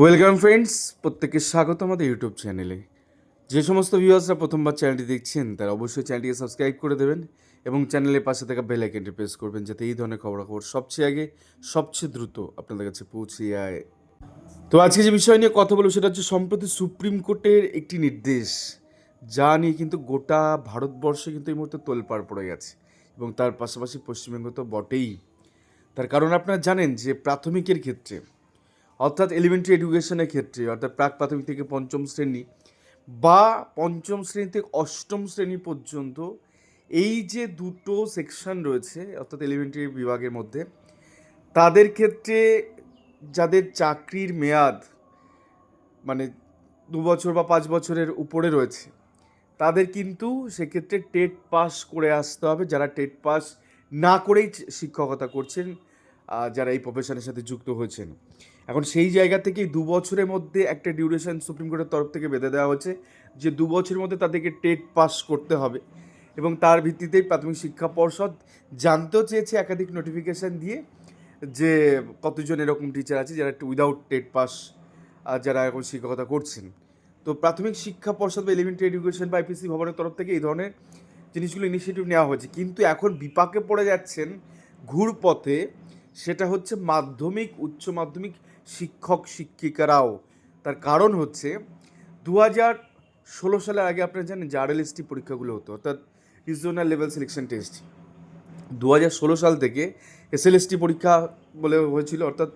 Welcome friends প্রত্যেককে স্বাগত আমাদের ইউটিউব চ্যানেলে যে সমস্ত ভিউয়ার্সরা প্রথমবার চ্যানেলটি দেখছেন, তারা অবশ্যই চ্যানেলটিকে সাবস্ক্রাইব করে দেবেন এবং চ্যানেলের পাশে থাকা বেল আইকনটি প্রেস করবেন যাতে এই ধরনের খবরাখবর সবচেয়ে আগে, সবচেয়ে দ্রুত আপনাদের কাছে পৌঁছে যায়। তো আজকে যে বিষয় নিয়ে কথা বলব, সেটা হচ্ছে সম্প্রতি সুপ্রিম কোর্টের একটি নির্দেশ, যা নিয়ে কিন্তু গোটা ভারতবর্ষে কিন্তু এই মুহূর্তে তোলপাড় পড়ে গেছে এবং তার পাশাপাশি পশ্চিমবঙ্গ তো বটেই। তার কারণ আপনারা জানেন যে প্রাথমিকের ক্ষেত্রে অর্থাৎ এলিমেন্টারি এডুকেশনের ক্ষেত্রে, অর্থাৎ প্রাক প্রাথমিক থেকে পঞ্চম শ্রেণি বা পঞ্চম শ্রেণি থেকে অষ্টম শ্রেণি পর্যন্ত এই যে দুটো সেকশন রয়েছে, অর্থাৎ এলিমেন্টারি বিভাগের মধ্যে, তাদের ক্ষেত্রে যাদের চাকরির মেয়াদ মানে দু বছর বা পাঁচ বছরের উপরে রয়েছে, তাদের কিন্তু সেক্ষেত্রে টেট পাস করে আসতে হবে। যারা টেট পাস না করেই শিক্ষকতা করছেন যারা এই প্রফেশনের সাথে যুক্ত হয়েছেন। এখন সেই জায়গা থেকেই দু বছরের মধ্যে একটা ডিউরেশন সুপ্রিম কোর্টের তরফ থেকে বেঁধে দেওয়া হচ্ছে যে দু বছরের মধ্যে তাদেরকে টেট পাস করতে হবে। এবং তার ভিত্তিতেই প্রাথমিক শিক্ষা পর্ষদ জানতেও চেয়েছে একাধিক নোটিফিকেশান দিয়ে যে কতজন এরকম টিচার আছে যারা উইদাউট টেট পাস যারা এখন শিক্ষকতা করছেন। তো প্রাথমিক শিক্ষা পর্ষদ বা এলিমেন্টারি এডুকেশন বা আইপিসি ভবনের তরফ থেকে এই ধরনের জিনিসগুলো ইনিশিয়েটিভ নেওয়া হয়েছে। কিন্তু এখন বিপাকে পড়ে যাচ্ছেন ঘুরপথে, সেটা হচ্ছে মাধ্যমিক, উচ্চ মাধ্যমিক শিক্ষক শিক্ষিকারাও। তার কারণ হচ্ছে দু হাজার ষোলো সালের আগে আপনারা জানেন যে আরএলএসটি পরীক্ষাগুলো হতো, অর্থাৎ রিজনাল লেভেল সিলেকশন টেস্ট দু হাজার ষোলো সাল থেকে এসএলএসটি পরীক্ষা বলে হয়েছিল, অর্থাৎ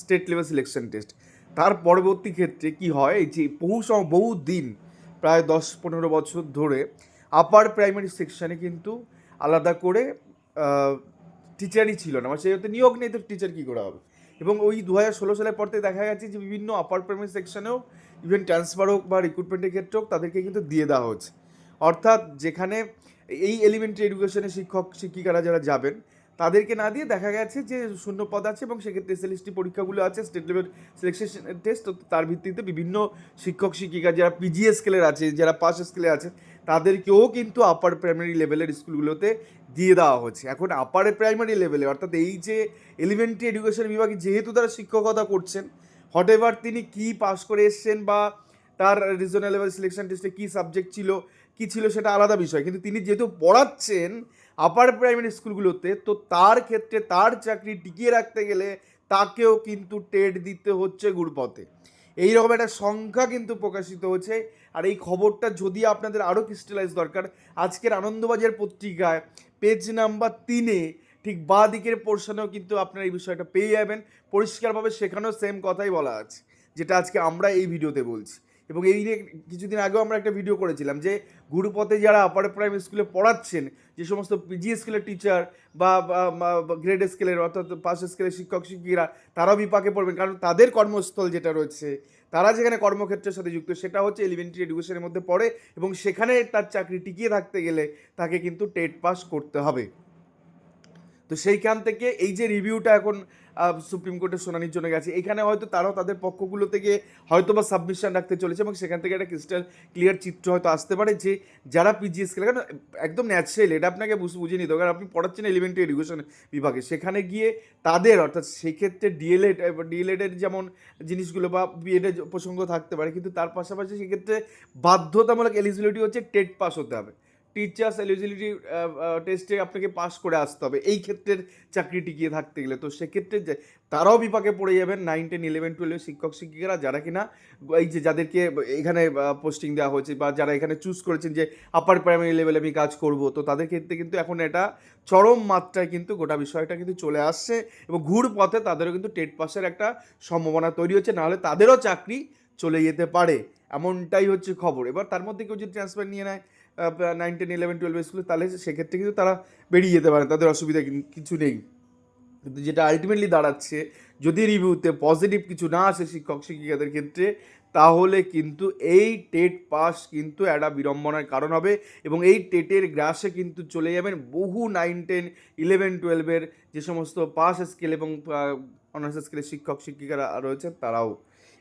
স্টেট লেভেল সিলেকশন টেস্ট তার পরবর্তী ক্ষেত্রে কি হয় যে বহু বহু দিন, প্রায় দশ পনেরো বছর ধরে আপার প্রাইমারি সেকশনে কিন্তু আলাদা করে টিচারই ছিল না। মানে সেই নিয়োগ নেই তো টিচার কী করে হবে? এবং ওই দু হাজার ষোলো সালের পর থেকে দেখা গেছে যে বিভিন্ন আপার প্রাইমারি সেকশনেও ইভেন ট্রান্সফার হোক বা রিক্রুটমেন্টের ক্ষেত্রে হোক, তাদেরকে কিন্তু দিয়ে দেওয়া হচ্ছে। অর্থাৎ যেখানে এই এলিমেন্টারি এডুকেশনের শিক্ষক, শিক্ষিকারা যারা যাবেন, তাদেরকে না দিয়ে দেখা গেছে যে শূন্য পদ আছে এবং সেক্ষেত্রে এসএলএসটি পরীক্ষাগুলো আছে স্টেট লেভেল সিলেকশন টেস্ট তার ভিত্তিতে বিভিন্ন শিক্ষক, শিক্ষিকা যারা পিজি স্কেলের আছে, যারা পাস স্কেলে আছে, তাদেরকেও কিন্তু আপার প্রাইমারি লেভেলের স্কুলগুলোতে দিয়ে দেওয়া হচ্ছে। এখন আপার প্রাইমারি লেভেলে অর্থাৎ এই যে এলিমেন্টারি এডুকেশন বিভাগে যেহেতু তারা শিক্ষকতা করছেন হট এভার তিনি কী পাস করে এসছেন বা তার রিজনাল লেভেল সিলেকশন টেস্টে কী সাবজেক্ট ছিল, কী ছিল সেটা আলাদা বিষয়। কিন্তু তিনি যেহেতু পড়াচ্ছেন আপার প্রাইমারি স্কুলগুলোতে, তো তার ক্ষেত্রে তার চাকরি টিকিয়ে রাখতে গেলে তাকেও কিন্তু টেট দিতে হচ্ছে গুড়পথে এইরকম একটা সংখ্যা কিন্তু প্রকাশিত হয়েছে আর এই খবরটা যদি আপনাদের আরও ক্রিস্টালাইজ দরকার, আজকের আনন্দবাজার পত্রিকায় পেজ নাম্বার তিনে ঠিক বা দিকের পোর্শনেও কিন্তু আপনারা এই বিষয়টা পেয়ে যাবেন। পরিষ্কারভাবে সেখানেও সেম কথাই বলা আছে, যেটা আজকে আমরা এই ভিডিওতে বলছি। এবং এই নিয়ে কিছুদিন আগেও আমরা একটা ভিডিও করেছিলাম যে গুরুপথে যারা আপার প্রাইমারি স্কুলে পড়াচ্ছেন, যে সমস্ত পিজি স্কুলের টিচার বা গ্রেড স্কেলের অর্থাৎ পাস স্কেলের শিক্ষক শিক্ষিকারা, তারাও বিপাকে পড়বেন। কারণ তাদের কর্মস্থল যেটা রয়েছে, তারা যেখানে কর্মক্ষেত্রের সাথে যুক্ত, সেটা হচ্ছে এলিমেন্টারি এডুকেশনের মধ্যে পড়ে এবং সেখানে তার চাকরি টিকিয়ে থাকতে গেলে তাকে কিন্তু টেট পাস করতে হবে। তো সেইখান থেকে এই যে রিভিউটা এখন সুপ্রিম কোর্টের শুনানির জন্য গেছে, এখানে হয়তো তারাও তাদের পক্ষগুলো থেকে হয়তো বা সাবমিশন রাখতে চলেছে এবং সেখান থেকে একটা ক্রিস্টাল ক্লিয়ার চিত্র হয়তো আসতে পারে যে যারা পিজিএস খেলে, কারণ একদম ন্যাচারাল এটা আপনাকে বুঝ- বুঝে নিতে কারণ আপনি পড়াচ্ছেন এলিমেন্টারি এডুকেশন বিভাগে, সেখানে গিয়ে তাদের, অর্থাৎ সেক্ষেত্রে ডিএলএড ডিএলএডের যেমন জিনিসগুলো বা বিএডের প্রসঙ্গ থাকতে পারে, কিন্তু তার পাশাপাশি সেক্ষেত্রে বাধ্যতামূলক এলিজিবিলিটি হচ্ছে টেট পাস হতে হবে। টিচার্স এলিজিবিলিটি টেস্টে আপনাকে পাস করে আসতে হবে। এই ক্ষেত্রের চাকরি টিকিয়ে থাকতে গেলে তো সেক্ষেত্রে যে, তারাও বিপাকে পড়ে যাবেন। নাইন টেন ইলেভেন টুয়েলভ শিক্ষক, শিক্ষিকারা যারা কিনা, এই যে যাদেরকে এখানে পোস্টিং দেওয়া হয়েছে বা যারা এখানে চুজ করেছেন যে আপার প্রাইমারি লেভেলে আমি কাজ করব, তো তাদের ক্ষেত্রে কিন্তু এখন এটা চরম মাত্রায় কিন্তু গোটা বিষয়টা কিন্তু চলে আসছে এবং ঘুর পথে তাদেরও কিন্তু টেট পাসের একটা সম্ভাবনা তৈরি হচ্ছে। নাহলে তাদেরও চাকরি চলে যেতে পারে। এমনটাই হচ্ছে খবর। এবার তার মধ্যে কেউ যদি ট্রান্সফার নিয়ে নেয় নাইন টেন ইলেভেন টুয়েলভ স্কুলে তাহলে সেক্ষেত্রে কিন্তু তারা বেরিয়ে যেতে পারে, তাদের অসুবিধা কিছু নেই। কিন্তু যেটা আলটিমেটলি দাঁড়াচ্ছে, যদি রিভিউতে পজিটিভ কিছু না আসে শিক্ষক, শিক্ষিকাদের ক্ষেত্রে, তাহলে কিন্তু এই টেট পাস কিন্তু একটা বিড়ম্বনার কারণ হবে এবং এই টেটের গ্রাসে কিন্তু চলে যাবেন বহু নাইন টেন ইলেভেন টুয়েলভের যে সমস্ত পাস স্কেল এবং অনার্স স্কেলের শিক্ষক, শিক্ষিকারা রয়েছেন, তারাও।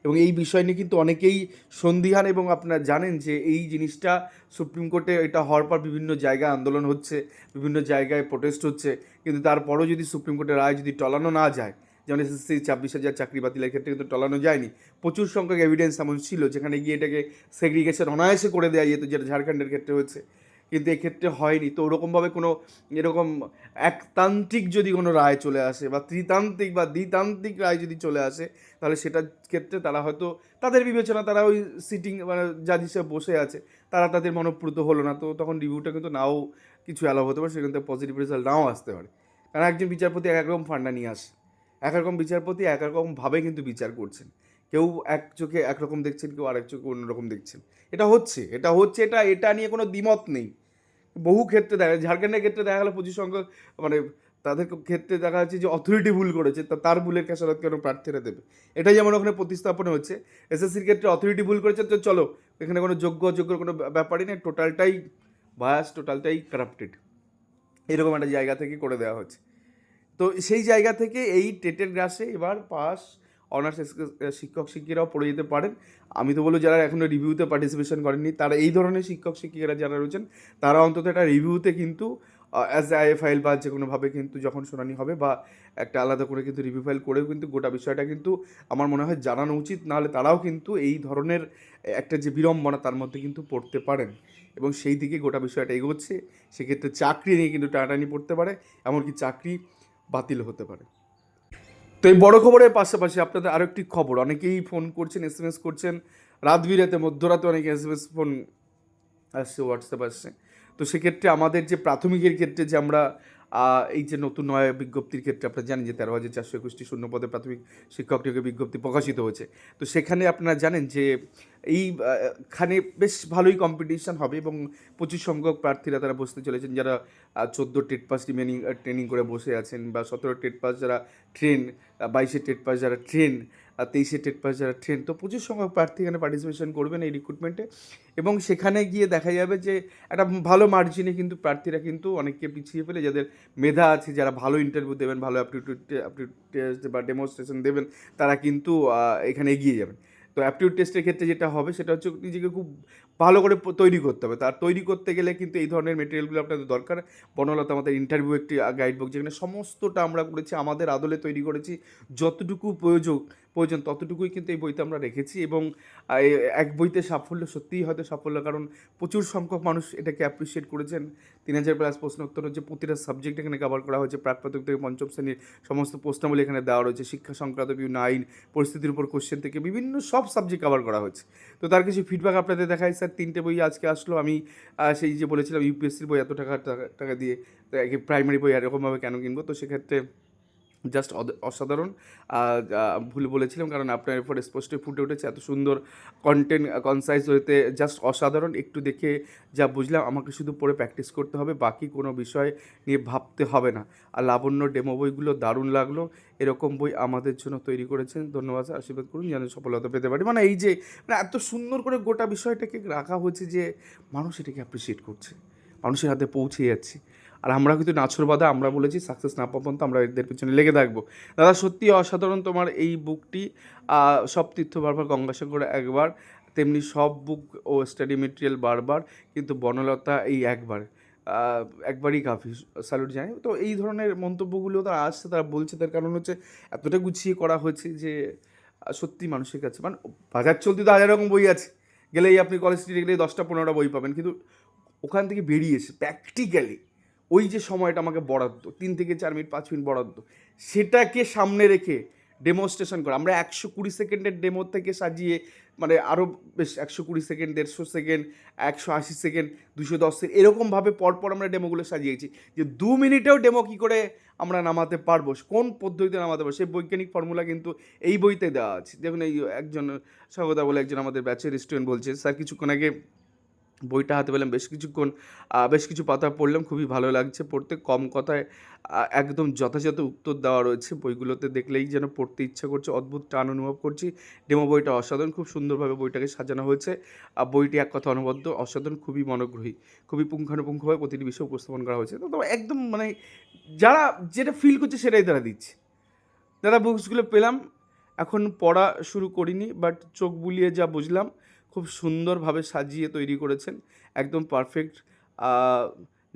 এবং এই বিষয় নিয়ে কিন্তু অনেকেই সন্দিহান এবং আপনারা জানেন যে এই জিনিসটা সুপ্রিম কোর্টে এটা হওয়ার পর বিভিন্ন জায়গায় আন্দোলন হচ্ছে, বিভিন্ন জায়গায় প্রোটেস্ট হচ্ছে। কিন্তু তারপরেও যদি সুপ্রিম কোর্টের রায় যদি টলানো না যায়, যেমন এসএসসি ছাব্বিশ হাজার চাকরি বাতিলের ক্ষেত্রে কিন্তু টলানো যায়নি, প্রচুর সংখ্যক এভিডেন্স এমন ছিল যেখানে গিয়ে এটাকে সেগ্রিগেশন অনায়াসে করে দেওয়া যেত, যেটা ঝাড়খণ্ডের ক্ষেত্রে হচ্ছে কিন্তু এক্ষেত্রে হয়নি। তো ওরকমভাবে কোনো এরকম একতান্ত্রিক যদি কোনো রায় চলে আসে বা ত্রিতান্ত্রিক বা দ্বিতান্ত্রিক রায় যদি চলে আসে, তাহলে সেটার ক্ষেত্রে তারা হয়তো তাদের বিবেচনা তারা ওই সিটিং মানে জাজ হিসেবে বসে আছে, তারা তাদের মনোপ্রুত হলো না। তো তখন রিভিউটা কিন্তু নাও কিছু অ্যালাউ হতে পারে, সেখান থেকে পজিটিভ রেজাল্ট নাও আসতে পারে। কারণ একজন বিচারপতি এক এক রকম ফান্ডা নিয়ে আসে। এক রকম বিচারপতি এক রকমভাবে কিন্তু বিচার করছেন। কেউ এক চোখে একরকম দেখছেন, কেউ আরেক চোখে অন্যরকম দেখছেন। এটা হচ্ছে এটা হচ্ছে, এটা এটা নিয়ে কোনো দ্বিমত নেই। বহু ক্ষেত্রে দেখা যায়, ঝাড়খণ্ডের ক্ষেত্রে দেখা গেলো প্রচুর সংখ্যক মানে তাদের ক্ষেত্রে দেখা যাচ্ছে যে অথরিটি ভুল করেছে, তা তার ভুলের খেসারত কেন প্রার্থীরা দেবে? এটাই যেমন ওখানে প্রতিস্থাপন হচ্ছে এসএসসির ক্ষেত্রে অথরিটি ভুল করেছে, তো চলো, এখানে কোনো যোগ্য অযোগ্যর কোনো ব্যাপারই নেই টোটালটাই বায়াস টোটালটাই কারাপ্টেড এরকম একটা জায়গা থেকে করে দেওয়া হচ্ছে। তো সেই জায়গা থেকে এই টেটের গ্রাসে এবার পাস অনার্স শিক্ষক শিক্ষিকারাও পড়ে যেতে পারেন। আমি তো বলব, যারা এখনও রিভিউতে পার্টিসিপেশন করেননি, তারা এই ধরনের শিক্ষক শিক্ষিকারা যারা রয়েছেন, তারা অন্তত একটা রিভিউতে কিন্তু অ্যাজ এ আই ফাইল বা যে কোনোভাবে কিন্তু যখন শুনানি হবে বা একটা আলাদা করে কিন্তু রিভিউ ফাইল করেও কিন্তু গোটা বিষয়টা কিন্তু আমার মনে হয় জানানো উচিত। নাহলে তারাও কিন্তু এই ধরনের একটা যে বিড়ম্বনা, তার মধ্যে কিন্তু পড়তে পারেন এবং সেই দিকে গোটা বিষয়টা এগোচ্ছে। সেক্ষেত্রে চাকরি নিয়ে কিন্তু টানাটানি পড়তে পারে, এমনকি চাকরি বাতিল হতে পারে। তো এই বড় খবরের পাশাপাশি আপনাদের আরও একটি খবর, অনেকেই ফোন করছেন এস এম এস করছেন। রাত বিরাতে মধ্যরাতে অনেক এস এম এস ফোন আসছে হোয়াটসঅ্যাপ আসছে। তো সেক্ষেত্রে আমাদের যে প্রাথমিকের ক্ষেত্রে যে আমরা এই যে নতুন নয় বিজ্ঞপ্তির ক্ষেত্রে আপনারা জানেন যে তেরো হাজার চারশো একুশটি শূন্য পদে প্রাথমিক শিক্ষক নিয়োগের বিজ্ঞপ্তি প্রকাশিত হয়েছে। তো সেখানে আপনারা জানেন যে এই আহ, খানে বেশ ভালোই কম্পিটিশন হবে এবং প্রচুর সংখ্যক প্রার্থীরা তারা বসতে চলেছেন। যারা চোদ্দ টেট পাস রিমেনিং ট্রেনিং করে বসে আছেন বা সতেরো টেট পাস যারা ট্রেন বাইশে টেট পাস যারা ট্রেন তেইশে টেট পাস যারা ট্রেন, তো প্রচুর সংখ্যক প্রার্থী এখানে পার্টিসিপেশন করবেন এই রিক্রুটমেন্টে এবং সেখানে গিয়ে দেখা যাবে যে একটা ভালো মার্জিনে কিন্তু প্রার্থীরা কিন্তু অনেককে পিছিয়ে ফেলে, যাদের মেধা আছে, যারা ভালো ইন্টারভিউ দেবেন, ভালো অ্যাপটিটিউড অ্যাপটিউড টেস্ট বা ডেমনস্ট্রেশন দেবেন, তারা কিন্তু এখানে এগিয়ে যাবেন। তো অ্যাপটিউড টেস্টের ক্ষেত্রে যেটা হবে, সেটা হচ্ছে নিজেকে খুব ভালো করে তৈরি করতে হবে। তার তৈরি করতে গেলে কিন্তু এই ধরনের মেটেরিয়ালগুলো আপনাদের দরকার। বনলতা, আমাদের ইন্টারভিউ একটি গাইড বুক যেখানে সমস্তটা আমরা করেছি, আমাদের আদলে তৈরি করেছি, যতটুকু প্রয়োজন প্রয়োজন ততটুকুই কিন্তু এই বইতে আমরা রেখেছি এবং এক বইতে সাফল্য সত্যিই হয়তো সাফল্য, কারণ প্রচুর সংখ্যক মানুষ এটাকে অ্যাপ্রিসিয়েট করেছেন। তিন হাজার প্লাস প্রশ্ন উত্তর হচ্ছে, প্রতিটা সাবজেক্ট এখানে কভার করা হয়েছে। প্রাক প্রাথমিক থেকে পঞ্চম শ্রেণির সমস্ত প্রশ্নাবলী এখানে দেওয়া রয়েছে। শিক্ষা সংক্রান্ত বিভিন্ন আইন, পরিস্থিতির উপর কোশ্চেন থেকে বিভিন্ন সব সাবজেক্ট কভার করা হয়েছে। তো তার কিছু ফিডব্যাক আপনাদের দেখাই। স্যার তিনটে বই আজকে আসলো। আমি সেই যে বলেছিলাম ইউপিএসসির বই এত টাকা, টাকা- দিয়ে প্রাইমারি বই এরকমভাবে কেন কিনবো? তো সেক্ষেত্রে জাস্ট অসাধারণ। ভুল বলেছিলাম কারণ আপনার এরপরে স্পষ্ট ফুটে উঠেছে এত সুন্দর কন্টেন্ট কনসাইজ হইতে জাস্ট অসাধারণ। একটু দেখে যা বুঝলাম আমাকে শুধু পড়ে প্র্যাকটিস করতে হবে, বাকি কোনো বিষয় নিয়ে ভাবতে হবে না। আর লাবণ্য ডেমো বইগুলো দারুণ লাগল। এরকম বই আমাদের জন্য তৈরি করেছেন। ধন্যবাদ, আশীর্বাদ করুন, যেন সফলতা পেতে পারি। মানে এই যে মানে এত সুন্দর করে গোটা বিষয়টাকে রাখা হয়েছে যে মানুষ এটাকে অ্যাপ্রিসিয়েট করছে। মানুষের হাতে পৌঁছে যাচ্ছে। আর আমরা কিন্তু নাছর বাদা আমরা বলেছি সাকসেস না পাওয়া পর্যন্ত আমরা এদের পিছনে লেগে থাকব। দাদা, সত্যি অসাধারণ তোমার এই বুকটি সব তীর্থ বারবার গঙ্গাসাগর একবার, তেমনি সব বুক ও স্টাডি মেটেরিয়াল বারবার, কিন্তু বনলতা এই একবার। একবারই কাফি। স্যালুট জানাই। তো এই ধরনের মন্তব্যগুলো তারা আসছে, তারা বলছে, তার কারণ হচ্ছে এতটা গুছিয়ে করা হয়েছে যে, সত্যি মানুষের কাছে মানে বাজার চলতি তো হাজার রকম বই আছে। গেলেই আপনি কলেজ স্ট্রিটে গেলেই দশটা পনেরোটা বই পাবেন, কিন্তু ওখান থেকে বেরিয়েছে প্র্যাকটিক্যালি ওই যে সময়টা আমাকে বরাদ্দ, তিন থেকে চার মিনিট, পাঁচ মিনিট বরাদ্দ, সেটাকে সামনে রেখে ডেমনস্ট্রেশন করা। আমরা একশো কুড়ি সেকেন্ডের ডেমো থেকে সাজিয়ে মানে আরও বেশ একশো কুড়ি সেকেন্ড, দেড়শো সেকেন্ড, একশো আশি সেকেন্ড, দুশো দশ সেকেন্ড, এরকমভাবে পরপর আমরা ডেমোগুলো সাজিয়েছি যে দু মিনিটেও ডেমো কী করে আমরা নামাতে পারব, কোন পদ্ধতিতে নামাতে পারব, সেই বৈজ্ঞানিক ফর্মুলা কিন্তু এই বইতে দেওয়া আছে। দেখুন, এই একজন স্বাগতা বলে একজন আমাদের ব্যাচের স্টুডেন্ট বলছে স্যার কিছুক্ষণ আগে বইটা হাতে পেলাম, বেশ কিছুক্ষণ বেশ কিছু পাতা পড়লাম, খুবই ভালো লাগছে পড়তে। কম কথায় একদম যথাযথ উত্তর দেওয়া রয়েছে। বইগুলোতে দেখলেই যেন পড়তে ইচ্ছা করছে, অদ্ভুত টান অনুভব করছি। ডেমো বইটা অসাধারণ, খুব সুন্দরভাবে বইটাকে সাজানো হয়েছে। আর বইটি এক কথা অনবদ্য, অসাধারণ, খুবই মনোগ্রহী, খুবই পুঙ্খানুপুঙ্খভাবে প্রতিটি বিষয় উপস্থাপন করা হয়েছে। তো একদম মানে যারা যেটা ফিল করছে সেটাই তারা দিচ্ছে। দাদা বুকসগুলো পেলাম, এখন পড়া শুরু করিনি বাট চোখ বুলিয়ে যা বুঝলাম খুব সুন্দরভাবে সাজিয়ে তৈরি করেছেন। একদম পারফেক্ট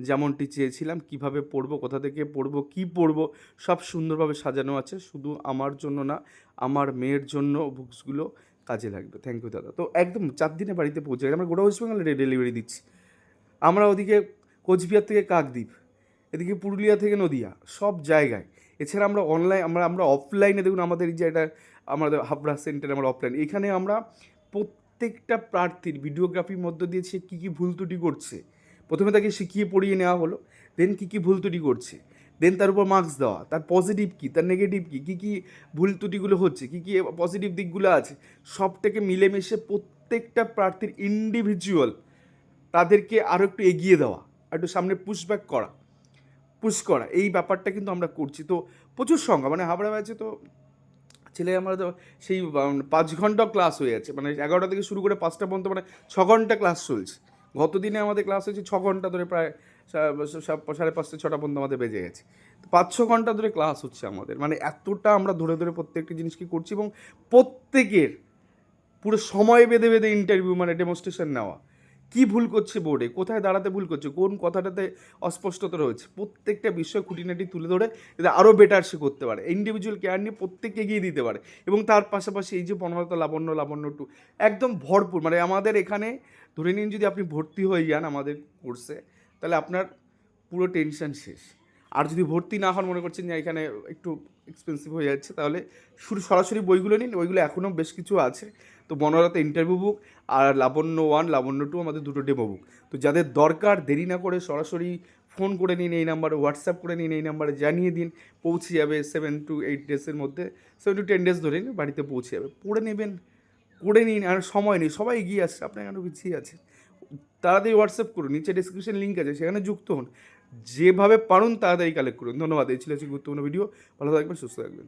যেমনটি চেয়েছিলাম, কীভাবে পড়ব, কোথা থেকে পড়ব, কি পড়ব, সব সুন্দরভাবে সাজানো আছে। শুধু আমার জন্য না, আমার মেয়ের জন্য বুকসগুলো কাজে লাগবে। থ্যাংক ইউ দাদা। তো একদম চার দিনে বাড়িতে পৌঁছে গেছে আমরা গোটা ওয়েস্ট বেঙ্গলে ডেলিভারি দিচ্ছি। আমরা ওদিকে কোচবিহার থেকে কাকদ্বীপ, এদিকে পুরুলিয়া থেকে নদিয়া, সব জায়গায়। এছাড়া আমরা অনলাইন আমরা আমরা অফলাইনে দেখুন আমাদের এই যে এটা আমাদের হাবড়া সেন্টার আমরা অফলাইন এখানে আমরা প্রত্যেকটা প্রার্থীর ভিডিওগ্রাফির মধ্য দিয়ে সে কী কী ভুল ত্রুটি করছে, প্রথমে তাকে শিখিয়ে পড়িয়ে নেওয়া হলো দেন কী কী ভুল ত্রুটি করছে দেন তার উপর মার্কস দেওয়া, তার পজিটিভ কী, তার নেগেটিভ কী কী কী ভুল ত্রুটিগুলো হচ্ছে, কী কী পজিটিভ দিকগুলো আছে, সবটাকে মিলেমিশে প্রত্যেকটা প্রার্থীর ইন্ডিভিজুয়াল তাদেরকে আরও একটু এগিয়ে দেওয়া আর একটু সামনে পুশব্যাক করা পুশ করা, এই ব্যাপারটা কিন্তু আমরা করছি। তো প্রচুর সংখ্যা মানে হাবড়া ব্যাচে তো ছেলে আমরা সেই পাঁচ ঘণ্টা ক্লাস হয়ে যাচ্ছে। মানে এগারোটা থেকে শুরু করে পাঁচটা পর্যন্ত মানে ছ ঘণ্টা ক্লাস চলছে। গত দিনে আমাদের ক্লাস হয়েছে ছ ঘণ্টা ধরে প্রায় সাড়ে পাঁচটা, ছটা পর্যন্ত আমাদের বেজে গেছে। তো পাঁচ ছ ঘণ্টা ধরে ক্লাস হচ্ছে আমাদের। মানে এতটা আমরা ধরে ধরে প্রত্যেকটি জিনিসকে করছি এবং প্রত্যেকের পুরো সময় বেঁধে বেঁধে ইন্টারভিউ মানে ডেমনস্ট্রেশন নেওয়া। কি ভুল করছে বোর্ডে? কোথায় দাঁড়াতে ভুল করছে? কোন কথাটাতে অস্পষ্টতা রয়েছে? প্রত্যেকটা বিষয় খুঁটিনাটি তুলে ধরে যাতে আরও বেটার সে করতে পারে। ইন্ডিভিজুয়াল কেয়ার নিয়ে প্রত্যেককে এগিয়ে দিতে পারে। এবং তার পাশাপাশি এই যে বনলতা লাবণ্য লাবণ্য টু একদম ভরপুর। মানে আমাদের এখানে, ধরে নিন যদি আপনি ভর্তি হয়ে যান আমাদের কোর্সে তাহলে আপনার পুরো টেনশন শেষ। আর যদি ভর্তি না হন, মনে করছেন যে এখানে একটু এক্সপেন্সিভ হয়ে যাচ্ছে, তাহলে শুরু, সরাসরি বইগুলো নিন। ওইগুলো এখনও বেশ কিছু আছে। তো বনলতা ইন্টারভিউ বুক আর লাবণ্য ওয়ান লাবণ্য টু আমাদের দুটো ডেমো বুক তো যাদের দরকার, দেরি না করে সরাসরি ফোন করে নিন এই নাম্বারে হোয়াটসঅ্যাপ করে নিন এই নাম্বারে জানিয়ে দিন, পৌঁছে যাবে সেভেন টু এইট ডেজের মধ্যে সেভেন টু টেন ডেজ ধরে নিন বাড়িতে পৌঁছে যাবে। পড়ে নেবেন, করে নিন, আর সময় নেই, সবাই এগিয়ে আসছে, আপনার কেন পিছিয়ে আছে তাড়াতাড়ি হোয়াটসঅ্যাপ করুন, নিচে ডিসক্রিপশন লিঙ্ক আছে, সেখানে যুক্ত হন। যেভাবে পারুন, তাড়াতাড়ি কালেক্ট করুন। ধন্যবাদ, এই ছিল গুরুত্বপূর্ণ ভিডিও ভালো থাকবেন, সুস্থ থাকবেন।